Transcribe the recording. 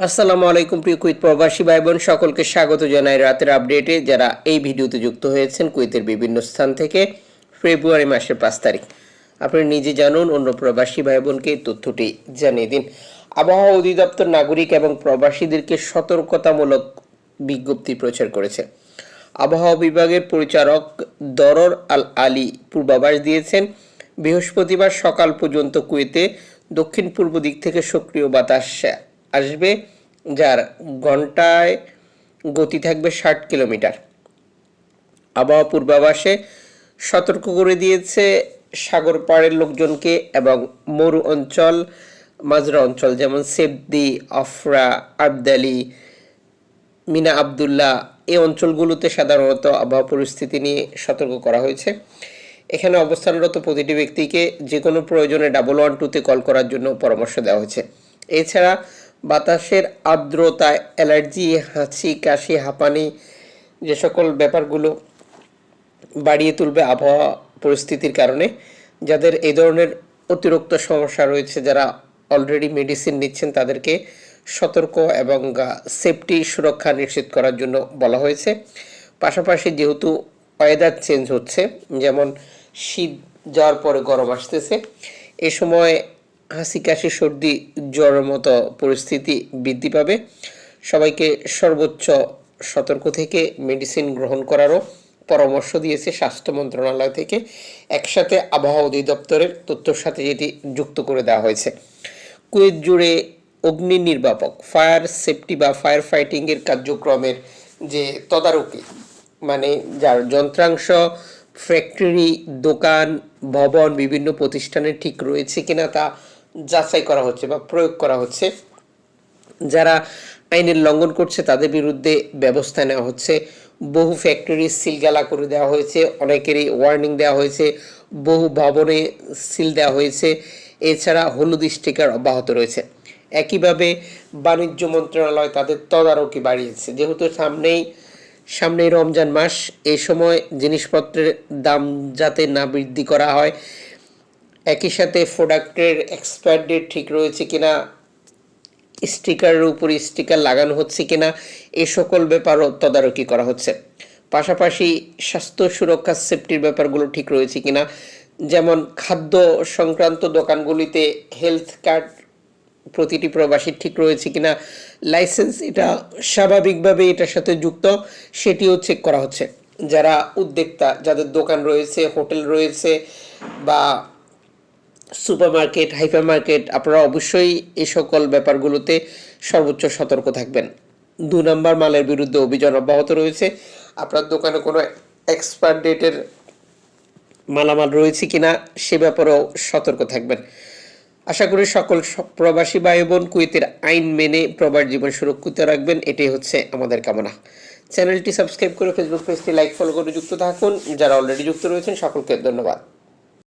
আসসালামু আলাইকুম, প্রিয় কুইত প্রবাসী ভাই বোন সকলকে স্বাগত জানাই রাতের আপডেটে। যারা এই ভিডিওতে যুক্ত হয়েছেন কুইতের বিভিন্ন স্থান থেকে, ফেব্রুয়ারি মাসের পাঁচ তারিখ। আপনি নিজে জানুন, অন্য প্রবাসী ভাই বোনকে তথ্যটি জানিয়ে দিন। আবহাওয়া অধিদপ্তর নাগরিক এবং প্রবাসীদেরকে সতর্কতামূলক বিজ্ঞপ্তি প্রচার করেছে। আবহাওয়া বিভাগের পরিচালক দরর আল আলী পূর্বাভাস দিয়েছেন, বৃহস্পতিবার সকাল পর্যন্ত কুয়েতে দক্ষিণ পূর্ব দিক থেকে সক্রিয় বাতাস আসবে যার ঘন্টায় গতি থাকবে ষাট কিলোমিটার। আবহাওয়া পূর্বাভাসে সতর্ক করে দিয়েছে সাগর পাড়ের লোকজনকে এবং মরু অঞ্চল, মাজরা অঞ্চল যেমন সেবদি, আফরা, আবদালি, মিনা আবদুল্লাহ এই অঞ্চলগুলোতে সাধারণত আবহাওয়া পরিস্থিতি নিয়ে সতর্ক করা হয়েছে। এখানে অবস্থানরত প্রতিটি ব্যক্তিকে যে কোনো প্রয়োজনে ডাবল ওয়ান টুতে কল করার জন্য পরামর্শ দেওয়া হয়েছে। এছাড়া বাতাসের আর্দ্রতা অ্যালার্জি, হাঁচি, কাশি, হাঁপানি, যে সকল ব্যাপারগুলো বাড়িয়ে তুলবে আবহাওয়া পরিস্থিতির কারণে, যাদের এই ধরনের অতিরিক্ত সমস্যা রয়েছে, যারা অলরেডি মেডিসিন নিচ্ছেন, তাদেরকে সতর্ক এবং সেফটি সুরক্ষা নিশ্চিত করার জন্য বলা হয়েছে। পাশাপাশি যেহেতু ওয়েদার চেঞ্জ হচ্ছে, যেমন শীত যাওয়ার পরে গরম আসতেছে, এ সময় হাসি, কাশি, সর্দি, জ্বরের মতো পরিস্থিতি বৃদ্ধি পাবে। সবাইকে সর্বোচ্চ সতর্ক থেকে মেডিসিন গ্রহণ করারও পরামর্শ দিয়েছে স্বাস্থ্য মন্ত্রণালয় থেকে। একসাথে আবহাওয়া অধিদপ্তরের তথ্যর সাথে যেটি যুক্ত করে দেওয়া হয়েছে। কুয়েত জুড়ে অগ্নি নির্বাপক, ফায়ার সেফটি বা ফায়ার ফাইটিংয়ের কার্যক্রমের যে তদারকি মানে যার যন্ত্রাংশ ফ্যাক্টরি দোকান, ভবন, বিভিন্ন প্রতিষ্ঠানে ঠিক রয়েছে কিনা তা যাচাই করা হচ্ছে বা প্রয়োগ করা হচ্ছে। যারা আইনের লঙ্ঘন করছে, তাদের বিরুদ্ধে ব্যবস্থা নেওয়া হচ্ছে। বহু ফ্যাক্টরি সিলগালা করে দেওয়া হয়েছে, অনেকেরই ওয়ার্নিং দেওয়া হয়েছে, বহু ভবনে সিল দেওয়া হয়েছে। এছাড়া হলুদ স্টিকার অব্যাহত রয়েছে। একইভাবে বাণিজ্য মন্ত্রণালয় তাদের তদারকি বাড়িয়েছে। যেহেতু সামনেই সামনেই রমজান মাস এই সময় জিনিসপত্রের দাম যাতে না বৃদ্ধি করা হয় একই সাথে প্রোডাক্টের এক্সপায়ার ডেট ঠিক রয়েছে কিনা, স্টিকারের উপরে স্টিকার লাগানো হচ্ছে কিনা, এ সকল ব্যাপারও তদারকি করা হচ্ছে। পাশাপাশি স্বাস্থ্য সুরক্ষা, সেফটির ব্যাপারগুলো ঠিক রয়েছে কিনা, যেমন খাদ্য সংক্রান্ত দোকানগুলিতে হেলথ কার্ড প্রতিটি প্রবাসীর ঠিক রয়েছে কিনা, লাইসেন্স এটা স্বাভাবিকভাবে এটার সাথে যুক্ত, সেটিও চেক করা হচ্ছে। যারা উদ্যোক্তা, যাদের দোকান রয়েছে, হোটেল রয়েছে বা সুপারমার্কেট হাইপার মার্কেট আপনারা অবশ্যই এই সকল ব্যাপারগুলোতে সর্বোচ্চ সতর্ক থাকবেন। দু নম্বর মালের বিরুদ্ধে অভিযান অব্যাহত রয়েছে। আপনার দোকানে কোনো এক্সপায়ার ডেটের মালামাল রয়েছে কিনা সে ব্যাপারেও সতর্ক থাকবেন। আশা করি সকল প্রবাসী ভাই বোন কুয়েতের আইন মেনে প্রবাস জীবন সুরক্ষিত রাখবেন। এটাই হচ্ছে আমাদের কামনা। চ্যানেলটি সাবস্ক্রাইব করে ফেসবুক পেজটি লাইক ফলো করে যুক্ত থাকুন। যারা অলরেডি যুক্ত রয়েছেন, সকলকে ধন্যবাদ।